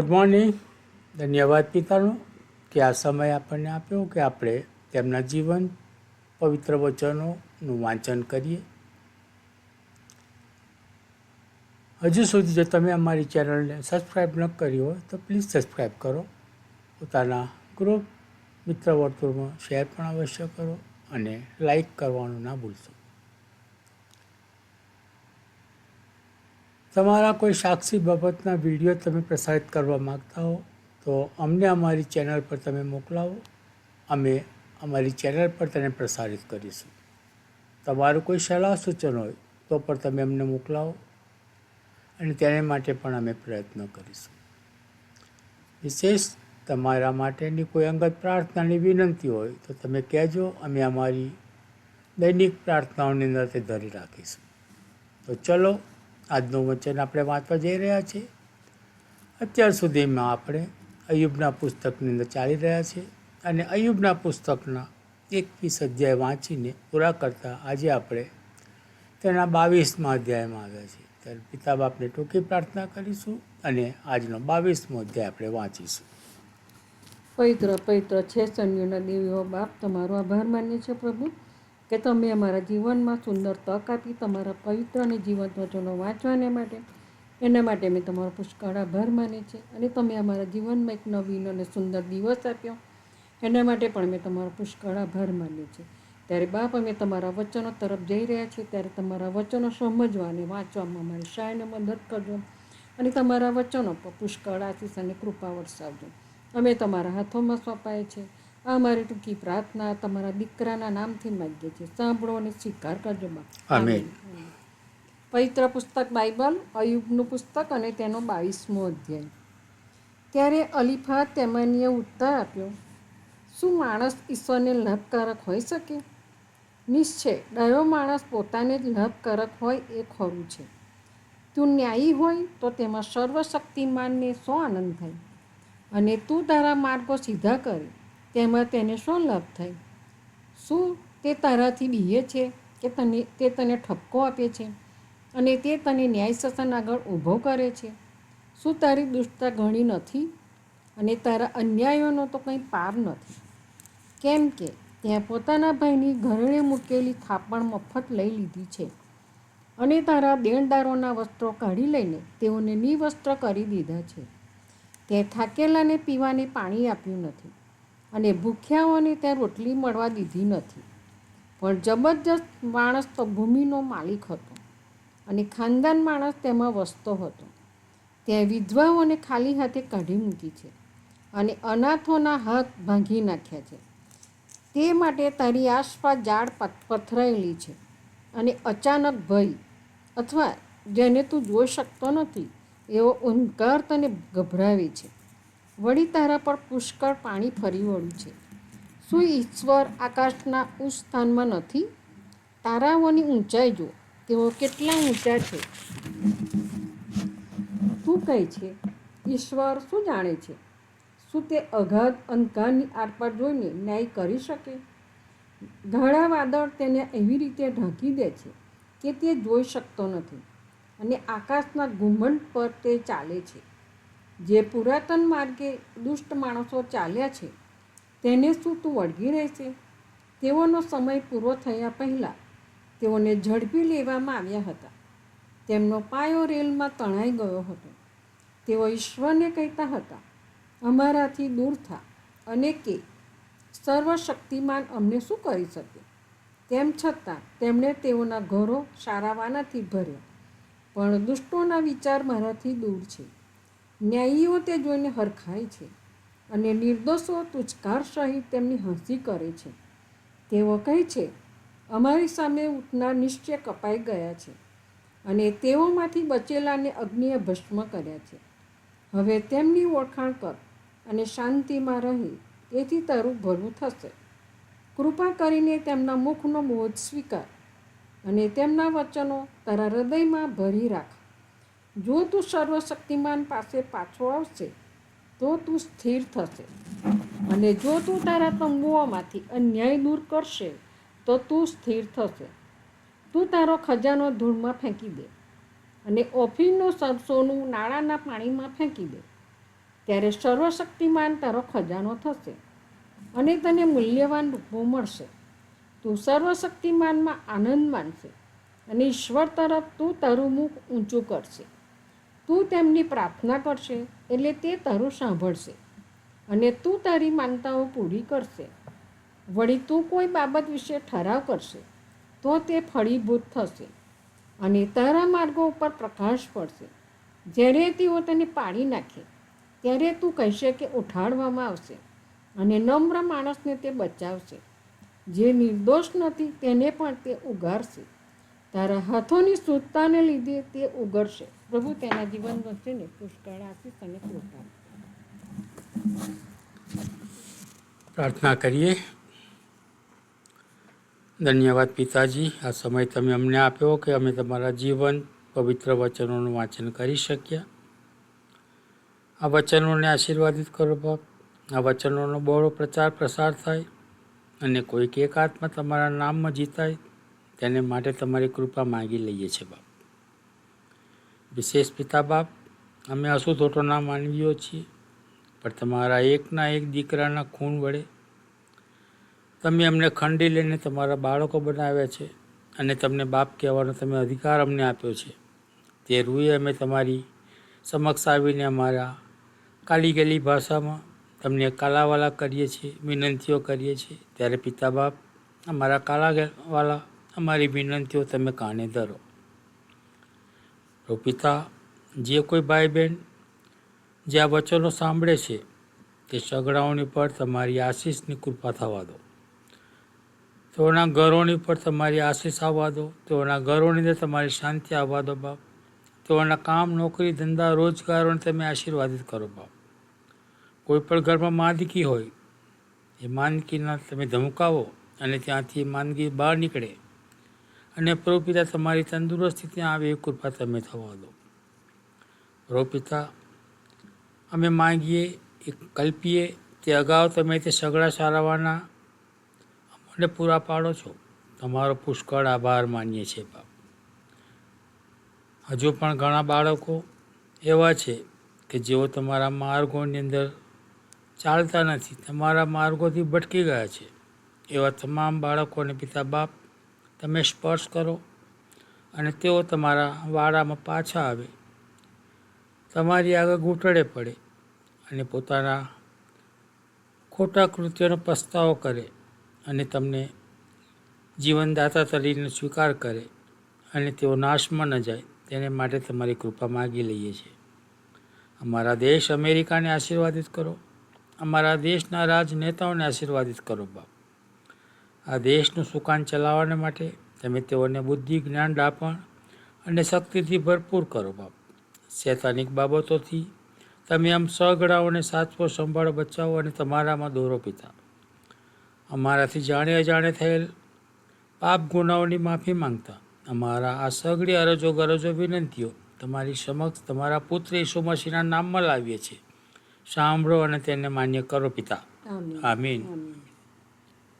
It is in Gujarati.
ગુડ મોર્નિંગ ધન્યવાદ પિતાનો કે આ સમય આપણને આપ્યો કે આપણે તેમના જીવન, પવિત્ર વચનોનું વાંચન કરીએ. હજુ સુધી જો તમે અમારી ચેનલને સબસ્ક્રાઈબ ન કરી હોય તો પ્લીઝ સબસ્ક્રાઈબ કરો. પોતાના ગ્રુપ મિત્ર વર્તુળમાં શેર પણ અવશ્ય કરો અને લાઈક કરવાનું ના ભૂલશો. તમારા કોઈ સાક્ષી બાબતના વીડિયો તમે પ્રસારિત કરવા માગતા હો, તો અમને અમારી ચેનલ પર તમે મોકલાવો. અમે અમારી ચેનલ પર તેને પ્રસારિત કરીશું. તમારું કોઈ સલાહ સૂચન હોય, તો પણ તમે અમને મોકલાવો અને તેને માટે પણ અમે પ્રયત્ન કરીશું. વિશેષ, તમારા માટેની કોઈ અંગત પ્રાર્થનાની વિનંતી હોય, તો તમે કહેજો, અમે અમારી દૈનિક પ્રાર્થનાઓની અંદર તે ધરી રાખીશું. તો ચલો આજનું વચન આપણે વાંચવા જઈ રહ્યા છીએ. અત્યાર સુધીમાં આપણે અયુબના પુસ્તકની અંદર ચાલી રહ્યા છીએ અને અયુબના પુસ્તકના એકવીસ અધ્યાય વાંચીને પૂરા કરતાં આજે આપણે તેના બાવીસમાં અધ્યાયમાં આવ્યા છીએ. ત્યારે પિતા બાપને ટૂંકી પ્રાર્થના કરીશું અને આજનો બાવીસમો અધ્યાય આપણે વાંચીશું. પવિત્ર પવિત્ર છે સૈન્યોના દેવીઓ બાપ, તમારો આભાર માન્ય છે પ્રભુ. કે તમે અમારા જીવનમાં સુંદર તક આપી તમારા પવિત્ર અને જીવંત વચનો વાંચવાને માટે, એના માટે અમે તમારો પુષ્કળ આભાર માને છે અને તમે અમારા જીવનમાં એક નવીન અને સુંદર દિવસ આપ્યો. એના માટે પણ અમે તમારો પુષ્કળ આભાર માન્યો છે ત્યારે બાપ, અમે તમારા વચનો તરફ જઈ રહ્યા છીએ. ત્યારે તમારા વચનો સમજવા અને વાંચવામાં અમારી શાયને મદદ કરજો અને તમારા વચનો પર પુષ્કળ આશીષ અને કૃપા વરસાવજો. અમે તમારા હાથોમાં સોંપાય છે. આ મારી ટૂંકી પ્રાર્થના તમારા દીકરાના નામથી માગીએ છીએ. સાંભળો અને સ્વીકાર કરજો આમેન. પવિત્ર પુસ્તક બાઇબલ અયુબનું પુસ્તક અને તેનો બાવીસમો અધ્યાય. ત્યારે અલીફા તેમાનીએ ઉત્તર આપ્યો શું માણસ ઈશ્વરને લાભકારક હોઈ શકે? નિશ્ચય દયો માણસ પોતાને જ લાભકારક હોય એ ખરું છે. તું ન્યાયી હોય તો તેમાં સર્વશક્તિમાનને શો આનંદ થાય? અને તું તારા માર્ગો સીધા કરે તેમાં તેને શું લાભ થાય? શું તે તારાથી બીએ છે કે તને, તે તને ઠપકો આપે છે? અને તે તને ન્યાય શાસન આગળ ઊભો કરે છે? શું તારી દુષ્ટતા ઘણી નથી? અને તારા અન્યાયોનો તો કંઈ પાર નથી? કેમ કે ત્યાં પોતાના ભાઈની ઘરણે મૂકેલી થાપણ મફત લઈ લીધી છે. અને તારા દેણદારોના વસ્ત્રો કાઢી લઈને તેઓને નિવસ્ત્ર કરી દીધા છે. તે થાકેલાને પીવાને પાણી આપ્યું નથી. અને ભૂખ્યાઓને ત્યાં રોટલી મળવા દીધી નથી. પણ જબરજસ્ત માણસ તો ભૂમિનો માલિક હતો અને ખાનદાન માણસ તેમાં વસતો હતો. ત્યાં વિધવાઓને ખાલી હાથે કાઢી મૂકી છે અને અનાથોના હાથ ભાંગી નાખ્યા છે. તે માટે તારી આસપાસ ઝાડ પથ- પથરાયેલી છે અને અચાનક ભય અથવા જેને તું જોઈ શકતો નથી એવો ઉંકાર તને ગભરાવે છે. વળી તારા પર પુષ્કળ પાણી ફરી વળ્યું છે. શું ઈશ્વર આકાશના ઉચ્ચ સ્થાનમાં નથી? તારાઓની ઊંચાઈ જો તેઓ કેટલા ઊંચા છે? શું કહે છે? ઈશ્વર શું જાણે છે? શું તે અગાધ અંધકારની આરપાર જોઈને ન્યાય કરી શકે? ગાળા વાદળ તેને એવી રીતે ઢાંકી દે છે કે તે જોઈ શકતો નથી અને આકાશના ઘુમ્મટ પર તે ચાલે છે. જે પુરાતન માર્ગે દુષ્ટ માણસો ચાલ્યા છે, તેને શું તું વળગી રહેશે. તેઓનો સમય પૂરો થયા પહેલાં તેઓને ઝડપી લેવામાં આવ્યા હતા. તેમનો પાયો રેલમાં તણાઈ ગયો હતો. તેઓ ઈશ્વરને કહેતા હતા, અમારાથી દૂર થા અને કે સર્વશક્તિમાન અમને શું કરી શકે? તેમ છતાં તેમણે તેઓના ઘરો સારાવાનાથી ભર્યા. પણ દુષ્ટોના વિચાર મારાથી દૂર છે. ન્યાયીઓ તે જોઈને હરખાય છે અને નિર્દોષો તુચકાર સહિત તેમની હસી કરે છે. તેઓ કહે છે, અમારી સામે ઉઠનાર નિશ્ચય કપાઈ ગયા છે અને તેઓમાંથી બચેલાને અગ્નિએ ભસ્મ કર્યા છે. હવે તેમની ઓળખાણ કર અને શાંતિમાં રહી, તેથી તારું ભલું થશે. કૃપા કરીને તેમના મુખનો બોધ સ્વીકાર અને તેમના વચનો તારા હૃદયમાં ભરી રાખ. જો તું સર્વશક્તિમાન પાસે પાછો આવશે, તો તું સ્થિર થશે. અને જો તું તારા તંબુઓમાંથી અન્યાય દૂર કરશે, તો તું સ્થિર થશે. તું તારો ખજાનો ધૂળમાં ફેંકી દે અને ઓફીનો સરસોનું નાળાના પાણીમાં ફેંકી દે. ત્યારે સર્વશક્તિમાન તારો ખજાનો થશે અને તને મૂલ્યવાન રૂપો મળશે. તું સર્વશક્તિમાનમાં આનંદ માનશે અને ઈશ્વર તરફ તું તારું મુખ ઊંચું કરશે. તું તેમની પ્રાર્થના કરશે, એટલે તે તારું સાંભળશે અને તું તારી માનતાઓ પૂરી કરશે. વળી તું કોઈ બાબત વિશે ઠરાવ કરશે, તો તે ફળીભૂત થશે અને તારા માર્ગો ઉપર પ્રકાશ પડશે. જ્યારે તેઓ તને પાડી નાખે, ત્યારે તું કહેશે કે ઉઠાડવામાં આવશે અને નમ્ર માણસને તે બચાવશે. જે નિર્દોષ નથી, તેને પણ તે ઉગારશે. તારા હાથોની શુદ્ધતાને લીધે તે ઉગડશે પ્રભુ તેના જીવન વચ્ચે ને પુષ્કળ આશીષ અને કૃપા. પ્રાર્થના કરીએ. ધન્યવાદ પિતાજી. આ સમય તમે અમને આપ્યો કે અમે તમારા જીવન પવિત્ર વચનોનું વાંચન કરી શક્યા. આ વચનોને આશીર્વાદિત કરો બાપ આ વચનોનો બહોળો પ્રચાર પ્રસાર થાય અને કોઈક એક આત્મા તમારા નામમાં જીતાય. તેને માટે તમારી કૃપા માગી લઈએ છીએ બાપ. વિશેષ પિતા બાપ, અમે અશુદ્ધોટોના માનવીઓ છીએ, પણ તમારા એકના એક દીકરાના ખૂન વડે તમે અમને ખંડી લઈને તમારા બાળકો બનાવ્યા છે અને તમને બાપ કહેવાનો તમે અધિકાર અમને આપ્યો છે. તે રૂએ અમે તમારી સમક્ષ આવીને અમારા કાલી ગલી ભાષામાં તમને કાલાવાલા કરીએ છીએ, વિનંતીઓ કરીએ છીએ. ત્યારે પિતા બાપ, અમારા કાલાવાલા અમારી વિનંતીઓ તમે કાને ધરો. પિતા જે કોઈ ભાઈ બહેન જે આ વચનો સાંભળે છે, તે સગડાઓની પર તમારી આશીષની કૃપા થવા દો. તેઓના ઘરોની પર તમારી આશીષ આવવા દો. તેઓના ઘરોની તમારી શાંતિ આવવા દો, બાપ. તેઓના કામ, નોકરી, ધંધા, રોજગારોને તમે આશીર્વાદિત કરો, બાપ. કોઈ પણ ઘરમાં માંદગી હોય, એ માંદગીના તમે ધમકાવો અને ત્યાંથી માંદગી બહાર નીકળે. અને પ્રભુ પિતા તમારી તંદુરસ્તી ત્યાં આવે એ કૃપા તમે થવા દો. પ્રભુ અમે માંગીએ, એ કલ્પીએ તે અગાઉ તમે તે સગડા સારાવાના અમને પૂરા પાડો છો. તમારો પુષ્કળ આભાર માનીએ છીએ, બાપ. હજુ પણ ઘણા બાળકો એવા છે કે જેઓ તમારા માર્ગોની અંદર ચાલતા નથી, તમારા માર્ગોથી ભટકી ગયા છે. એવા તમામ બાળકોને પિતા, બાપ તમે સ્પર્શ કરો અને તેઓ તમારા વાડામાં પાછા આવે. તમારી આગળ ઘૂંટડે પડે અને પોતાના ખોટા કૃત્યોનો પસ્તાવો કરે અને તમને જીવનદાતા તરીકે સ્વીકાર કરે અને તેઓ નાશમાં ન જાય. તેને માટે તમારી કૃપા માગી લઈએ છીએ. અમારા દેશ અમેરિકાને આશીર્વાદિત કરો. અમારા દેશના રાજનેતાઓને આશીર્વાદિત કરો બાપ. આ દેશનું સુકાન ચલાવવાને માટે તમે તેઓને બુદ્ધિ જ્ઞાન ડાપણ અને શક્તિથી ભરપૂર કરો બાપ. શૈતાનિક બાબતોથી તમે આમ સગડાઓને સાચવો સંભાળો બચાવો અને તમારામાં દોરો પિતા. અમારાથી જાણે અજાણે થયેલ પાપ ગુનાઓની માફી માંગતા. અમારા આ સગડી અરજો ગરજો વિનંતીઓ તમારી સમક્ષ તમારા પુત્ર ઈસુ મસીના નામમાં લાવીએ છીએ. સાંભળો અને તેને માન્ય કરો પિતા. આમીન.